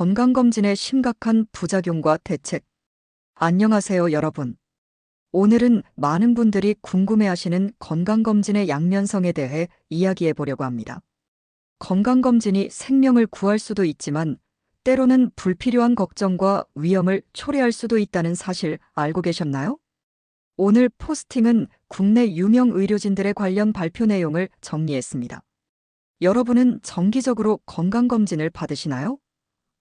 건강검진의 심각한 부작용과 대책. 안녕하세요, 여러분. 오늘은 많은 분들이 궁금해하시는 건강검진의 양면성에 대해 이야기해 보려고 합니다. 건강검진이 생명을 구할 수도 있지만 때로는 불필요한 걱정과 위험을 초래할 수도 있다는 사실 알고 계셨나요? 오늘 포스팅은 국내 유명 의료진들의 관련 발표 내용을 정리했습니다. 여러분은 정기적으로 건강검진을 받으시나요?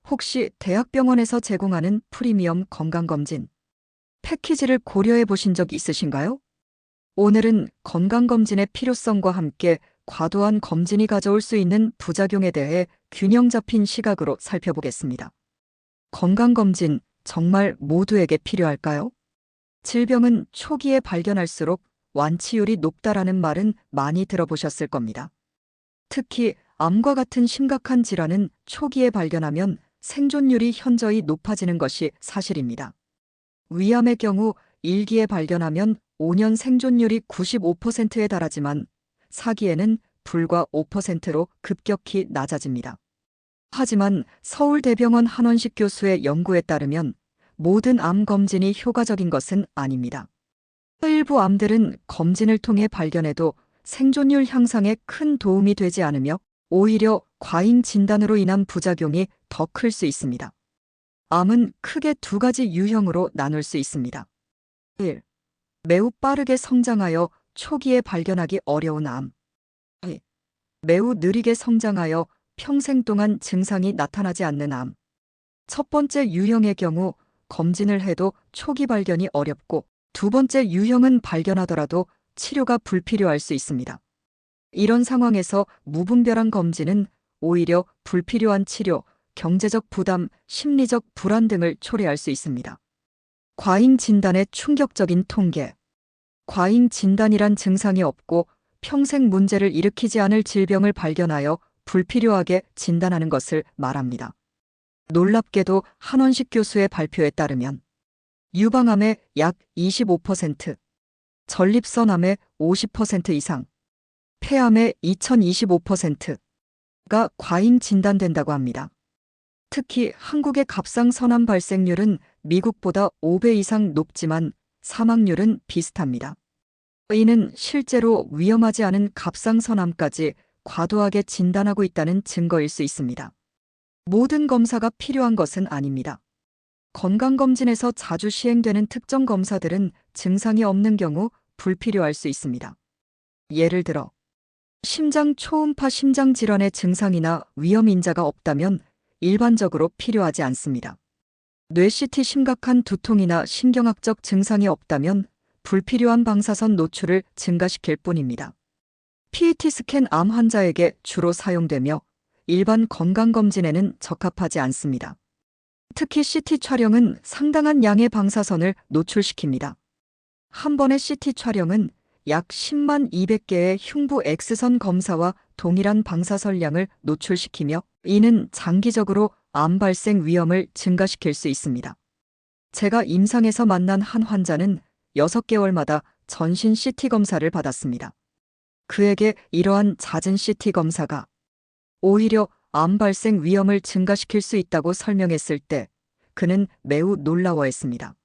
혹시 대학병원에서 제공하는 프리미엄 건강검진, 패키지를 고려해 보신 적 있으신가요? 오늘은 건강검진의 필요성과 함께 과도한 검진이 가져올 수 있는 부작용에 대해 균형 잡힌 시각으로 살펴보겠습니다. 건강검진 정말 모두에게 필요할까요? 질병은 초기에 발견할수록 완치율이 높다라는 말은 많이 들어보셨을 겁니다. 특히 암과 같은 심각한 질환은 초기에 발견하면 생존율이 현저히 높아지는 것이 사실입니다. 위암의 경우 1기에 발견하면 5년 생존율이 95%에 달하지만 4기에는 불과 5%로 급격히 낮아집니다. 하지만 서울대병원 한원식 교수의 연구에 따르면 모든 암 검진이 효과적인 것은 아닙니다. 일부 암들은 검진을 통해 발견해도 생존율 향상에 큰 도움이 되지 않으며 오히려 과잉 진단으로 인한 부작용이 더 클 수 있습니다. 암은 크게 두 가지 유형으로 나눌 수 있습니다. 1. 매우 빠르게 성장하여 초기에 발견하기 어려운 암. 2. 매우 느리게 성장하여 평생 동안 증상이 나타나지 않는 암. 첫 번째 유형의 경우 검진을 해도 초기 발견이 어렵고 두 번째 유형은 발견하더라도 치료가 불필요할 수 있습니다. 이런 상황에서 무분별한 검진은 오히려 불필요한 치료, 경제적 부담, 심리적 불안 등을 초래할 수 있습니다. 과잉 진단의 충격적인 통계. 과잉 진단이란 증상이 없고 평생 문제를 일으키지 않을 질병을 발견하여 불필요하게 진단하는 것을 말합니다. 놀랍게도 한원식 교수의 발표에 따르면 유방암의 약 25%, 전립선암의 50% 이상, 폐암의 2025%가 과잉 진단된다고 합니다. 특히 한국의 갑상선암 발생률은 미국보다 5배 이상 높지만 사망률은 비슷합니다. 이는 실제로 위험하지 않은 갑상선암까지 과도하게 진단하고 있다는 증거일 수 있습니다. 모든 검사가 필요한 것은 아닙니다. 건강검진에서 자주 시행되는 특정 검사들은 증상이 없는 경우 불필요할 수 있습니다. 예를 들어, 심장 초음파 심장 질환의 증상이나 위험 인자가 없다면 일반적으로 필요하지 않습니다. 뇌 CT 심각한 두통이나 신경학적 증상이 없다면 불필요한 방사선 노출을 증가시킬 뿐입니다. PET 스캔 암 환자에게 주로 사용되며 일반 건강검진에는 적합하지 않습니다. 특히 CT 촬영은 상당한 양의 방사선을 노출시킵니다. 한 번의 CT 촬영은 약 10만 200개의 흉부 X선 검사와 동일한 방사선량을 노출시키며 이는 장기적으로 암 발생 위험을 증가시킬 수 있습니다. 제가 임상에서 만난 한 환자는 6개월마다 전신 CT 검사를 받았습니다. 그에게 이러한 잦은 CT 검사가 오히려 암 발생 위험을 증가시킬 수 있다고 설명했을 때 그는 매우 놀라워했습니다.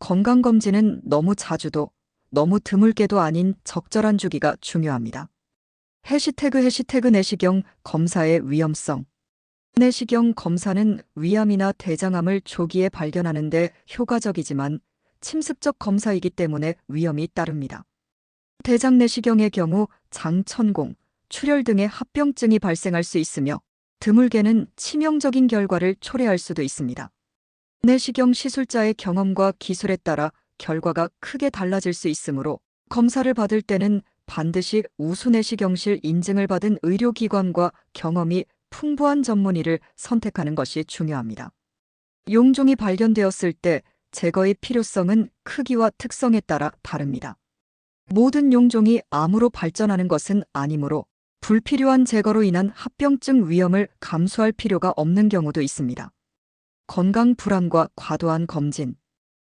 건강검진은 너무 자주도 너무 드물게도 아닌 적절한 주기가 중요합니다. 해시태그 해시태그 내시경 검사의 위험성 내시경 검사는 위암이나 대장암을 조기에 발견하는데 효과적이지만 침습적 검사이기 때문에 위험이 따릅니다. 대장 내시경의 경우 장천공, 출혈 등의 합병증이 발생할 수 있으며 드물게는 치명적인 결과를 초래할 수도 있습니다. 내시경 시술자의 경험과 기술에 따라 결과가 크게 달라질 수 있으므로 검사를 받을 때는 반드시 우수내시경실 인증을 받은 의료기관과 경험이 풍부한 전문의를 선택하는 것이 중요합니다. 용종이 발견되었을 때 제거의 필요성은 크기와 특성에 따라 다릅니다. 모든 용종이 암으로 발전하는 것은 아니므로 불필요한 제거로 인한 합병증 위험을 감수할 필요가 없는 경우도 있습니다. 건강 불안과 과도한 검진.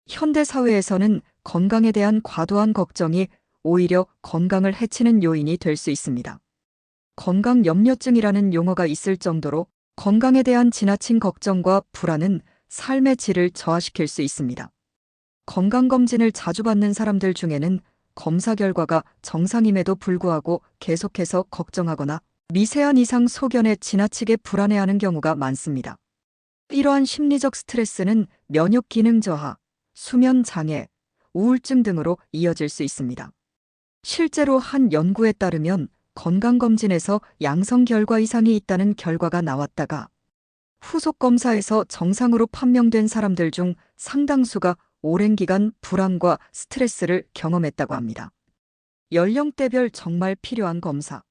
현대 사회에서는 건강에 대한 과도한 걱정이 오히려 건강을 해치는 요인이 될 수 있습니다. 건강 염려증이라는 용어가 있을 정도로 건강에 대한 지나친 걱정과 불안은 삶의 질을 저하시킬 수 있습니다. 건강검진을 자주 받는 사람들 중에는 검사 결과가 정상임에도 불구하고 계속해서 걱정하거나 미세한 이상 소견에 지나치게 불안해하는 경우가 많습니다. 이러한 심리적 스트레스는 면역 기능 저하, 수면 장애, 우울증 등으로 이어질 수 있습니다. 실제로 한 연구에 따르면 건강검진에서 양성 결과 이상이 있다는 결과가 나왔다가 후속 검사에서 정상으로 판명된 사람들 중 상당수가 오랜 기간 불안과 스트레스를 경험했다고 합니다. 연령대별 정말 필요한 검사.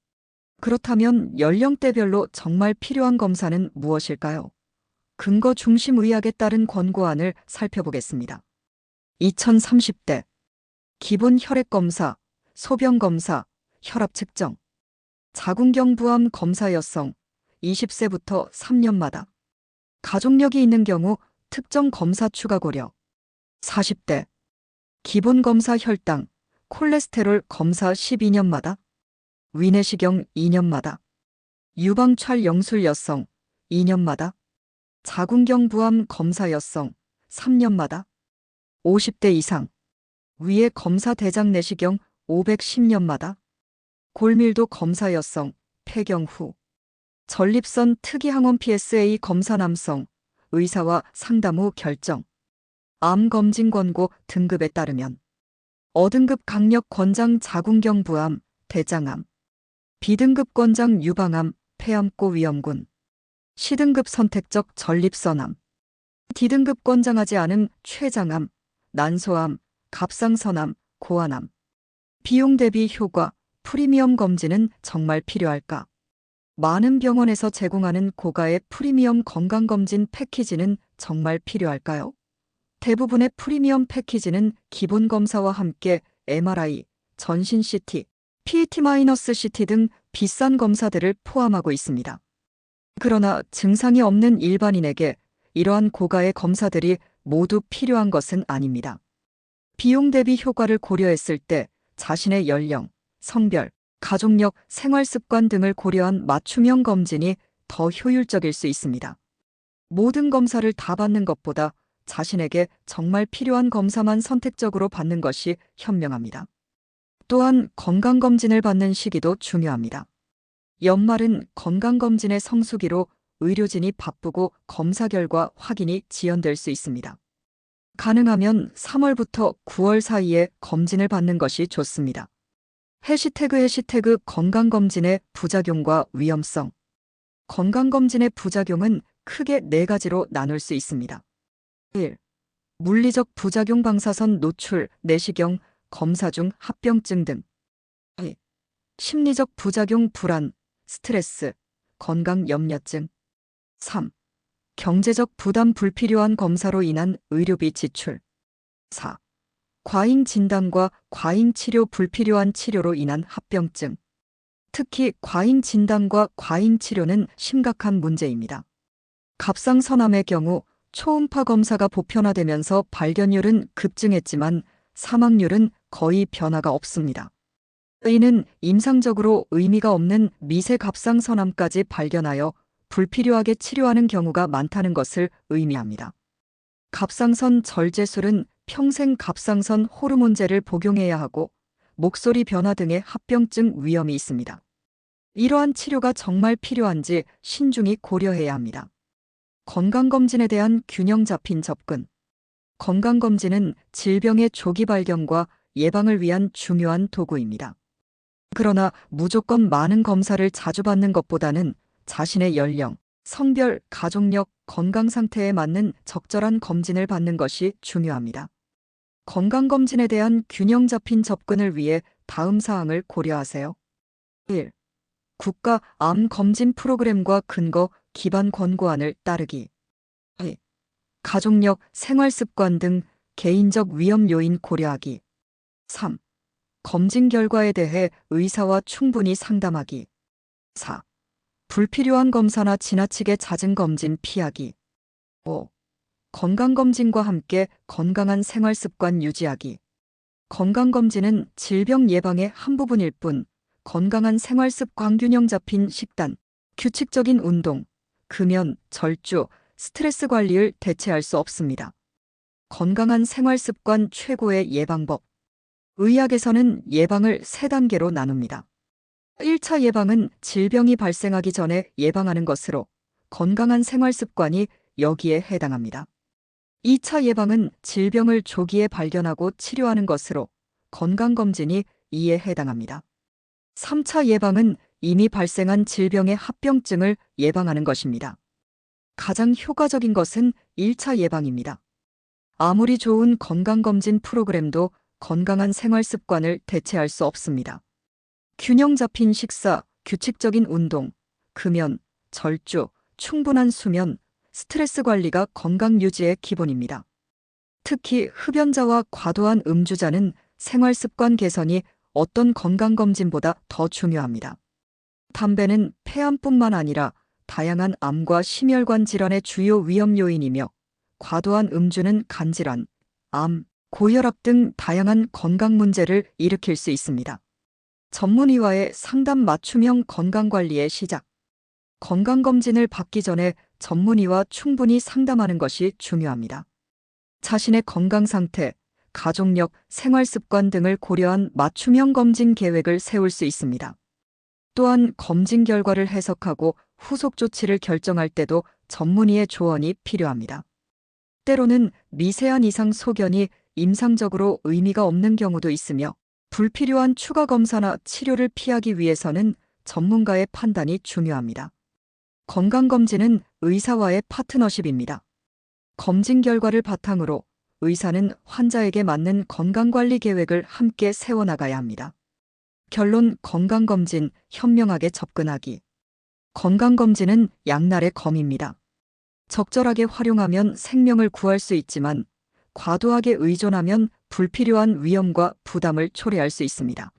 그렇다면 연령대별로 정말 필요한 검사는 무엇일까요? 근거 중심 의학에 따른 권고안을 살펴보겠습니다. 2030대. 기본 혈액 검사, 소변 검사, 혈압 측정, 자궁경 부암 검사 여성 20세부터 3년마다. 가족력이 있는 경우 특정 검사 추가 고려. 40대. 기본 검사 혈당, 콜레스테롤 검사 12년마다. 위내시경 2년마다. 유방찰 영술 여성 2년마다. 자궁경 부암 검사 여성 3년마다 50대 이상. 위에 검사 대장 내시경 510년마다. 골밀도 검사 여성 폐경 후. 전립선 특이항원 PSA 검사 남성 의사와 상담 후 결정. 암 검진 권고 등급에 따르면. 어등급 강력 권장 자궁경 부암 대장암. B등급 권장 유방암 폐암고 위험군. C등급 선택적 전립선암. D등급 권장하지 않은 췌장암 난소암 갑상선암 고환암 비용 대비 효과 프리미엄 검진은 정말 필요할까? 많은 병원에서 제공하는 고가의 프리미엄 건강검진 패키지는 정말 필요할까요? 대부분의 프리미엄 패키지는 기본 검사와 함께 MRI, 전신 CT, PET-CT 등 비싼 검사들을 포함하고 있습니다. 그러나 증상이 없는 일반인에게 이러한 고가의 검사들이 모두 필요한 것은 아닙니다. 비용 대비 효과를 고려했을 때 자신의 연령, 성별, 가족력, 생활 습관 등을 고려한 맞춤형 검진이 더 효율적일 수 있습니다. 모든 검사를 다 받는 것보다 자신에게 정말 필요한 검사만 선택적으로 받는 것이 현명합니다. 또한 건강검진을 받는 시기도 중요합니다. 연말은 건강검진의 성수기로 의료진이 바쁘고 검사 결과 확인이 지연될 수 있습니다. 가능하면 3월부터 9월 사이에 검진을 받는 것이 좋습니다. 해시태그 해시태그 건강검진의 부작용과 위험성. 건강검진의 부작용은 크게 네 가지로 나눌 수 있습니다. 1. 물리적 부작용 방사선 노출, 내시경, 검사 중 합병증 등. 2. 심리적 부작용 불안, 스트레스, 건강 염려증. 3. 경제적 부담 불필요한 검사로 인한 의료비 지출. 4. 과잉 진단과 과잉 치료 불필요한 치료로 인한 합병증. 특히 과잉 진단과 과잉 치료는 심각한 문제입니다. 갑상선암의 경우 초음파 검사가 보편화되면서 발견율은 급증했지만 사망률은 거의 변화가 없습니다. 이는 임상적으로 의미가 없는 미세 갑상선암까지 발견하여 불필요하게 치료하는 경우가 많다는 것을 의미합니다. 갑상선 절제술은 평생 갑상선 호르몬제를 복용해야 하고 목소리 변화 등의 합병증 위험이 있습니다. 이러한 치료가 정말 필요한지 신중히 고려해야 합니다. 건강검진에 대한 균형 잡힌 접근. 건강검진은 질병의 조기 발견과 예방을 위한 중요한 도구입니다. 그러나 무조건 많은 검사를 자주 받는 것보다는 자신의 연령, 성별, 가족력, 건강 상태에 맞는 적절한 검진을 받는 것이 중요합니다. 건강검진에 대한 균형 잡힌 접근을 위해 다음 사항을 고려하세요. 1. 국가 암 검진 프로그램과 근거 기반 권고안을 따르기. 2. 가족력, 생활 습관 등 개인적 위험 요인 고려하기. 3. 검진 결과에 대해 의사와 충분히 상담하기. 4. 불필요한 검사나 지나치게 잦은 검진 피하기. 5. 건강검진과 함께 건강한 생활 습관 유지하기. 건강검진은 질병 예방의 한 부분일 뿐 건강한 생활 습관 균형 잡힌 식단, 규칙적인 운동, 금연, 절주, 스트레스 관리를 대체할 수 없습니다. 건강한 생활 습관 최고의 예방법. 의학에서는 예방을 세 단계로 나눕니다. 1차 예방은 질병이 발생하기 전에 예방하는 것으로 건강한 생활 습관이 여기에 해당합니다. 2차 예방은 질병을 조기에 발견하고 치료하는 것으로 건강검진이 이에 해당합니다. 3차 예방은 이미 발생한 질병의 합병증을 예방하는 것입니다. 가장 효과적인 것은 1차 예방입니다. 아무리 좋은 건강검진 프로그램도 건강한 생활 습관을 대체할 수 없습니다. 균형 잡힌 식사, 규칙적인 운동, 금연, 절주, 충분한 수면, 스트레스 관리가 건강 유지의 기본입니다. 특히 흡연자와 과도한 음주자는 생활 습관 개선이 어떤 건강검진보다 더 중요합니다. 담배는 폐암뿐만 아니라 다양한 암과 심혈관 질환의 주요 위험 요인이며 과도한 음주는 간질환, 암, 고혈압 등 다양한 건강 문제를 일으킬 수 있습니다. 전문의와의 상담 맞춤형 건강관리의 시작. 건강검진을 받기 전에 전문의와 충분히 상담하는 것이 중요합니다. 자신의 건강 상태, 가족력, 생활 습관 등을 고려한 맞춤형 검진 계획을 세울 수 있습니다. 또한 검진 결과를 해석하고 후속 조치를 결정할 때도 전문의의 조언이 필요합니다. 때로는 미세한 이상 소견이 임상적으로 의미가 없는 경우도 있으며 불필요한 추가 검사나 치료를 피하기 위해서는 전문가의 판단이 중요합니다. 건강검진은 의사와의 파트너십입니다. 검진 결과를 바탕으로 의사는 환자에게 맞는 건강관리 계획을 함께 세워나가야 합니다. 결론 건강검진 현명하게 접근하기. 건강검진은 양날의 검입니다. 적절하게 활용하면 생명을 구할 수 있지만 과도하게 의존하면 불필요한 위험과 부담을 초래할 수 있습니다.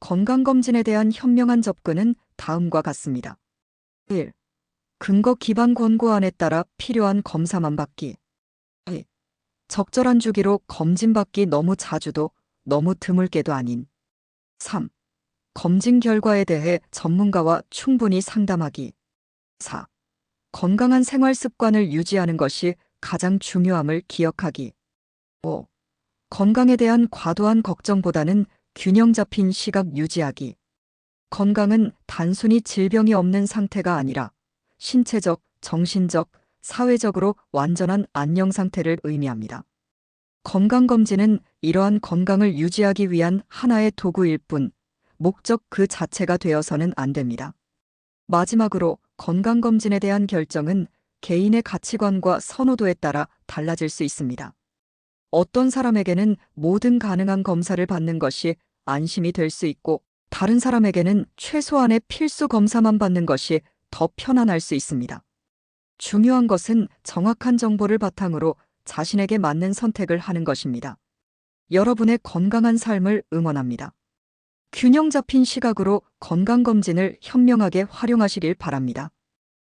건강검진에 대한 현명한 접근은 다음과 같습니다. 1. 근거 기반 권고안에 따라 필요한 검사만 받기. 2. 적절한 주기로 검진받기 너무 자주도 너무 드물게도 아닌. 3. 검진 결과에 대해 전문가와 충분히 상담하기. 4. 건강한 생활 습관을 유지하는 것이 가장 중요함을 기억하기. 5. 건강에 대한 과도한 걱정보다는 균형 잡힌 시각 유지하기. 건강은 단순히 질병이 없는 상태가 아니라 신체적, 정신적, 사회적으로 완전한 안녕 상태를 의미합니다. 건강검진은 이러한 건강을 유지하기 위한 하나의 도구일 뿐, 목적 그 자체가 되어서는 안 됩니다. 마지막으로 건강검진에 대한 결정은 개인의 가치관과 선호도에 따라 달라질 수 있습니다. 어떤 사람에게는 모든 가능한 검사를 받는 것이 안심이 될 수 있고, 다른 사람에게는 최소한의 필수 검사만 받는 것이 더 편안할 수 있습니다. 중요한 것은 정확한 정보를 바탕으로 자신에게 맞는 선택을 하는 것입니다. 여러분의 건강한 삶을 응원합니다. 균형 잡힌 시각으로 건강검진을 현명하게 활용하시길 바랍니다.